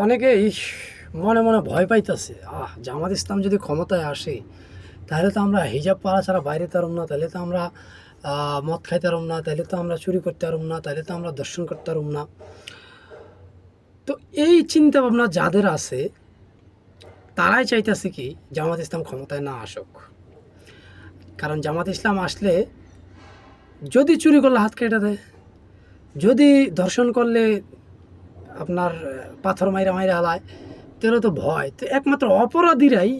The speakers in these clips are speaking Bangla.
অনেকেই মনে মনে ভয় পাইতেছে। আহ জামাত ইসলাম যদি ক্ষমতায় আসে, তাহলে তো আমরা হিজাব পাড়া ছাড়া বাইরে তারম না, তাহলে তো আমরা মদ খাইতে পারম না, তাহলে তো আমরা চুরি করতে পারম না, তাহলে তো আমরা দর্শন করতে পারম না। তো এই চিন্তা ভাবনা যাদের আছে, তারাই চাইতেছে কি, জামাত ইসলাম ক্ষমতায় না আসুক। কারণ জামাত ইসলাম আসলে, যদি চুরি করলে হাত কেটে দেয়, যদি ধর্ষণ করলে আপনার পাথর মাইরা মাইরা হালায়, তাহলে তো ভয়। তো একমাত্র অপরাধীরাই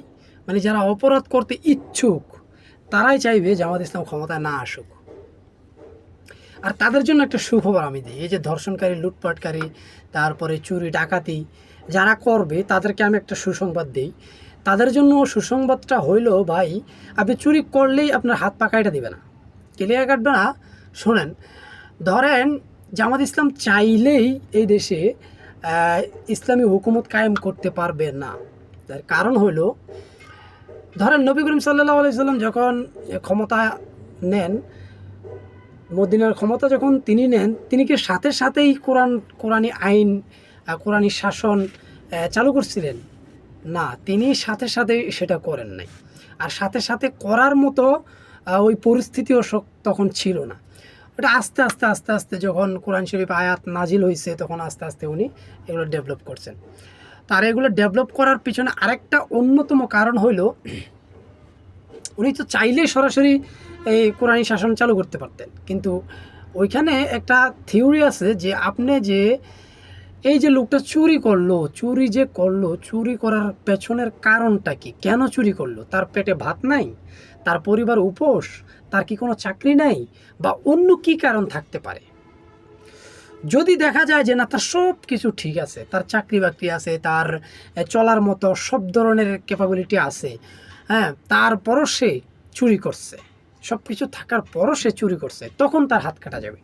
মানে যারা অপরাধ করতে ইচ্ছুক, তারাই চাইবে জামাত ইসলাম ক্ষমতায় না আসুক। আর তাদের জন্য একটা সুখবর আমি দিই, এই যে ধর্ষণকারী, লুটপাটকারী, তারপরে চুরি, ডাকাতি, যারা করবে, তাদেরকে আমি একটা সুসংবাদ দিই। তাদের জন্য সুসংবাদটা হইল, ভাই, আপনি চুরি করলেই আপনার হাত পাকাইটা দিবে না। ক্লিয়ার কাটবে না? শোনেন, ধরেন জামাত ইসলাম চাইলেই এই দেশে ইসলামী হুকুমত কায়েম করতে পারবে না। তার কারণ হলো, ধরেন নবী করিম সাল্লাহ আলাইসাল্লাম যখন ক্ষমতা নেন, মদিনার ক্ষমতা যখন তিনি নেন, তিনি কি সাথে সাথেই কোরআন, কোরআনী আইন কোরআনী শাসন চালু করছিলেন? না, তিনি সাথে সাথে সেটা করেন নাই। আর সাথে সাথে করার মতো ওই পরিস্থিতিও তখন ছিল না। ওটা আস্তে আস্তে আস্তে আস্তে যখন কোরআন শরীফ আয়াত নাজিল হয়েছে তখন আস্তে আস্তে উনি এগুলো ডেভেলপ করছেন। তার এগুলো ডেভেলপ করার পিছনে আরেকটা অন্যতম কারণ হইল, উনি তো চাইলেই সরাসরি এই কোরআনী শাসন চালু করতে পারতেন। কিন্তু ওইখানে একটা থিওরি আছে যে আপনি যে এই যে লোকটা চুরি করল, চুরি যে করল, চুরি করার পেছনের কারণটা কি? কেন চুরি করল? তার পেটে ভাত নাই? তার পরিবার উপোস? তার কি কোনো চাকরি নাই? বা অন্য কি কারণ থাকতে পারে? যদি দেখা যায় যে না, তার সব কিছু ঠিক আছে, তার চাকরি বাকরি আছে, তার চলার মতো সব ধরনের ক্যাপাবিলিটি আছে হ্যাঁ তারপরও সে চুরি করছে। সব কিছু থাকার পরও সে চুরি করছে, তখন তার হাত কাটা যাবে।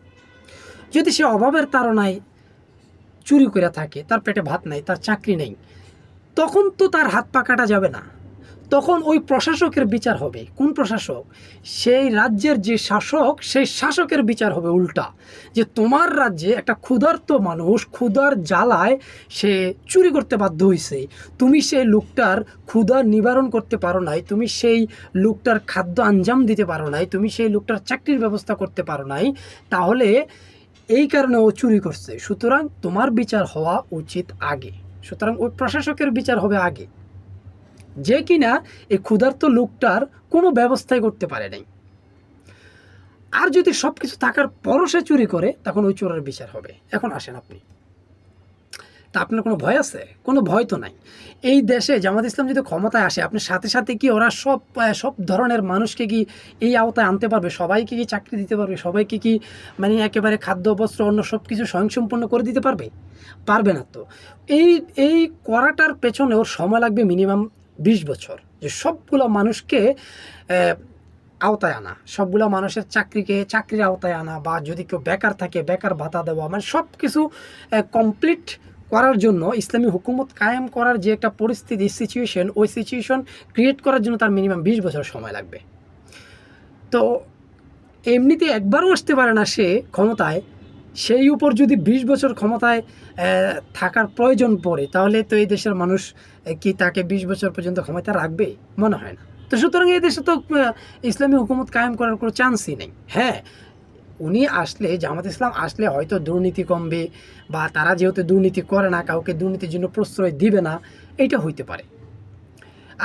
যদি সে অভাবের তাড়নায় চুরি করে থাকে, তার পেটে ভাত নাই, তার চাকরি নেই, তখন তো তার হাত পা কাটা যাবে না। তখন ওই প্রশাসকের বিচার হবে। কোন প্রশাসক? সেই রাজ্যের যে শাসক, সেই শাসকের বিচার হবে উল্টা। যে তোমার রাজ্যে একটা ক্ষুধার্ত মানুষ, ক্ষুধার জ্বালায় সে চুরি করতে বাধ্য হয়েছে তুমি সেই লোকটার ক্ষুধা নিবারণ করতে পারো নাই, তুমি সেই লোকটার খাদ্য আঞ্জাম দিতে পারো নাই, তুমি সেই লোকটার চাকরির ব্যবস্থা করতে পারো নাই, তাহলে এই কারণে ও চুরি করছে। সুতরাং তোমার বিচার হওয়া উচিত আগে। সুতরাং ওই প্রশাসকের বিচার হবে আগে। যে কিনা এই ক্ষুধার্ত লোকটার কোনো ব্যবস্থাই করতে পারে নাই। আর যদি সব কিছু থাকার পরও সে চুরি করে, তখন ওই চোরের বিচার হবে। এখন আসেন আপনি। তা আপনার কোনো ভয় আছে? কোনো ভয় তো নাই। এই দেশে জামাত ইসলাম যদি ক্ষমতায় আসে, আপনি সাথে সাথে কি ওরা সব সব ধরনের মানুষকে কি এই আওতায় আনতে পারবে? সবাইকে কি চাকরি দিতে পারবে? সবাইকে কি মানে একেবারে খাদ্য, বস্ত্র অন্য সব কিছু স্বয়ংসম্পন্ন করে দিতে পারবে? পারবে না তো। এই এই করাটার পেছনে ওর সময় লাগবে মিনিমাম বিশ বছর, যে সবগুলো মানুষকে আওতায় আনা, সবগুলো মানুষের চাকরিকে চাকরির আওতায় আনা বা যদি কেউ বেকার থাকে, বেকার ভাতা দেওয়া মানে সব কিছু কমপ্লিট করার জন্য ইসলামী হুকুমত কায়েম করার যে একটা পরিস্থিতি সিচুয়েশন ওই সিচুয়েশন ক্রিয়েট করার জন্য তার মিনিমাম বিশ বছর সময় লাগবে। তো এমনিতে একবারও আসতে পারে না সে ক্ষমতায় সেই উপর যদি বিশ বছর ক্ষমতায় থাকার প্রয়োজন পড়ে, তাহলে তো এই দেশের মানুষ কি তাকে বিশ বছর পর্যন্ত ক্ষমতা রাখবে? মনে হয় না। তো সুতরাং এই দেশে তো ইসলামী হুকুমত কায়েম করার কোনো চান্সই নেই। হ্যাঁ উনি আসলে, জামাত ইসলাম আসলে হয়তো দুর্নীতি কমবে, বা তারা যেহেতু দুর্নীতি করে না, কাউকে দুর্নীতির জন্য প্রশ্রয় দিবে না, এটা হইতে পারে।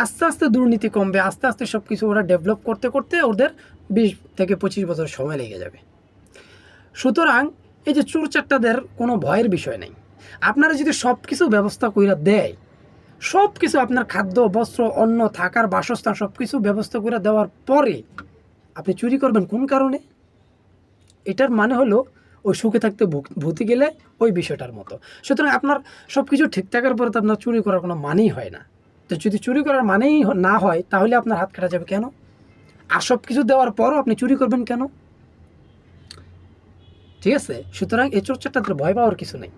আস্তে আস্তে দুর্নীতি কমবে, আস্তে আস্তে সব কিছু ওরা ডেভেলপ করতে করতে ওদের বিশ থেকে পঁচিশ বছর সময় লেগে যাবে। সুতরাং এই যে চোর চারটাদের কোনো ভয়ের বিষয় নেই। আপনারা যদি সব কিছু ব্যবস্থা কইরা দেয় সব কিছু আপনার খাদ্য, বস্ত্র, অন্ন, থাকার, বাসস্থান সব কিছু ব্যবস্থা করে দেওয়ার পরে আপনি চুরি করবেন কোন কারণে? এটার মানে হলো ওই সুখে থাকতে ভূতি গেলে ওই বিষয়টার মতো। সুতরাং আপনার সব কিছু ঠিক থাকার পরে তো আপনার চুরি করার কোনো মানেই হয় না। তো যদি চুরি করার মানেই না হয়, তাহলে আপনার হাত কাটা যাবে কেন? আর সব কিছু দেওয়ার পরও আপনি চুরি করবেন কেন? ঠিক আছে? সুতরাং এই চর্চাটাতে ভয় পাওয়ার কিছু নেই।